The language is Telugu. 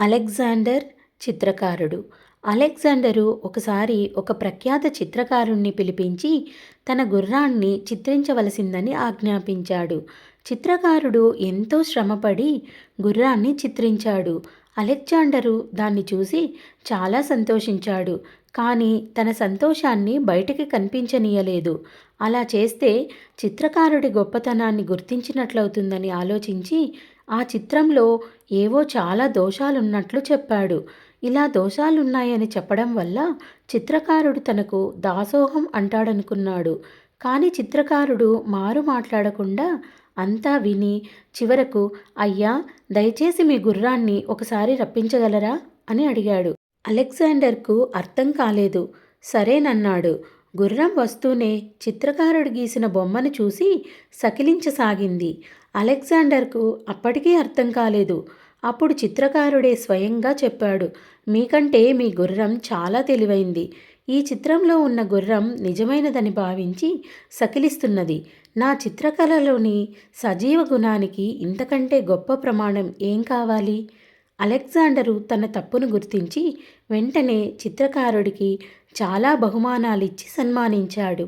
అలెగ్జాండర్ చిత్రకారుడు. అలెగ్జాండరు ఒకసారి ఒక ప్రఖ్యాత చిత్రకారుణ్ణి పిలిపించి తన గుర్రాన్ని చిత్రించవలసిందని ఆజ్ఞాపించాడు. చిత్రకారుడు ఎంతో శ్రమపడి గుర్రాన్ని చిత్రించాడు. అలెగ్జాండరు దాన్ని చూసి చాలా సంతోషించాడు. కానీ తన సంతోషాన్ని బయటికి కనిపించనీయలేదు. అలా చేస్తే చిత్రకారుడి గొప్పతనాన్ని గుర్తించినట్లవుతుందని ఆలోచించి ఆ చిత్రంలో ఏవో చాలా దోషాలున్నట్లు చెప్పాడు. ఇలా దోషాలున్నాయని చెప్పడం వల్ల చిత్రకారుడు తనకు దాసోహం అంటాడనుకున్నాడు. కానీ చిత్రకారుడు మారు మాట్లాడకుండా అంతా విని చివరకు అయ్యా దయచేసి మీ గుర్రాన్ని ఒకసారి రప్పించగలరా? అని అడిగాడు. అలెగ్జాండర్కు అర్థం కాలేదు. సరేనన్నాడు. గుర్రం వస్తూనే చిత్రకారుడు గీసిన బొమ్మను చూసి సకిలించసాగింది. అలెగ్జాండర్కు అప్పటికీ అర్థం కాలేదు. అప్పుడు చిత్రకారుడే స్వయంగా చెప్పాడు మీకంటే మీ గుర్రం చాలా తెలివైంది. ఈ చిత్రంలో ఉన్న గుర్రం నిజమైనదని భావించి సకిలిస్తున్నది. నా చిత్రకళలోని సజీవ గుణానికి ఇంతకంటే గొప్ప ప్రమాణం ఏం కావాలి? అలెగ్జాండరు తన తప్పును గుర్తించి వెంటనే చిత్రకారుడికి చాలా బహుమానాలిచ్చి సన్మానించాడు.